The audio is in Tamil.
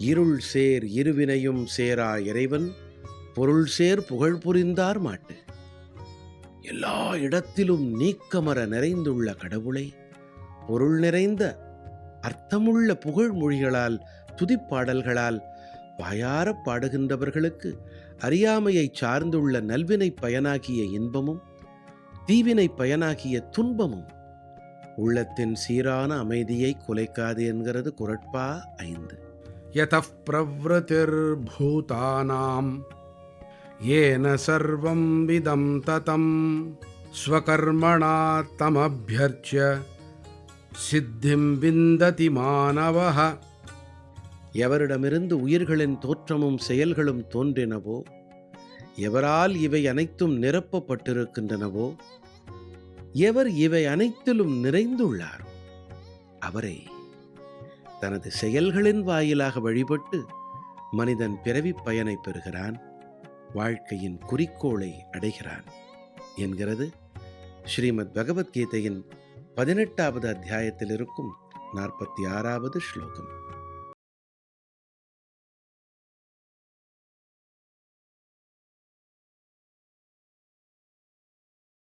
இருள் சேர் இருவினையும் சேரா இறைவன் பொருள் சேர் புகழ் புரிந்தார் மாட்டு. எல்லா இடத்திலும் நீக்கமர நிறைந்துள்ள கடவுளை பொருள் நிறைந்த அர்த்தமுள்ள புகழ் மொழிகளால் துதிப்பாடல்களால் வாயாரப் பாடுகின்றவர்களுக்கு அறியாமையை சார்ந்துள்ள நல்வினை பயனாகிய இன்பமும் தீவினை பயனாகிய துன்பமும் உள்ளத்தின் சீரான அமைதியை குலைக்காது என்கிறது குரட்பா ஐந்து. यतः प्रवृत्तिर्भूतानां येन सर्वं विदं ततं स्वकर्मणा तमभ्यर्च्य सिद्धिं विन्दति मानवः எவரிடமிருந்து உயிர்களின் தோற்றமும் செயல்களும் தோன்றினவோ எவரால் இவை அனைத்தும் நிரப்பப்பட்டிருக்கின்றனவோ எவர் இவை அனைத்திலும் நிறைந்துள்ளாரோ அவரை தனது செயல்களின் வாயிலாக வழிபட்டு மனிதன் பிறவி பயனை பெறுகிறான் வாழ்க்கையின் குறிக்கோளை அடைகிறான் என்கிறது ஸ்ரீமத் பகவத்கீதையின் பதினெட்டாவது அத்தியாயத்தில் இருக்கும் நாற்பத்தி ஆறாவது ஸ்லோகம்.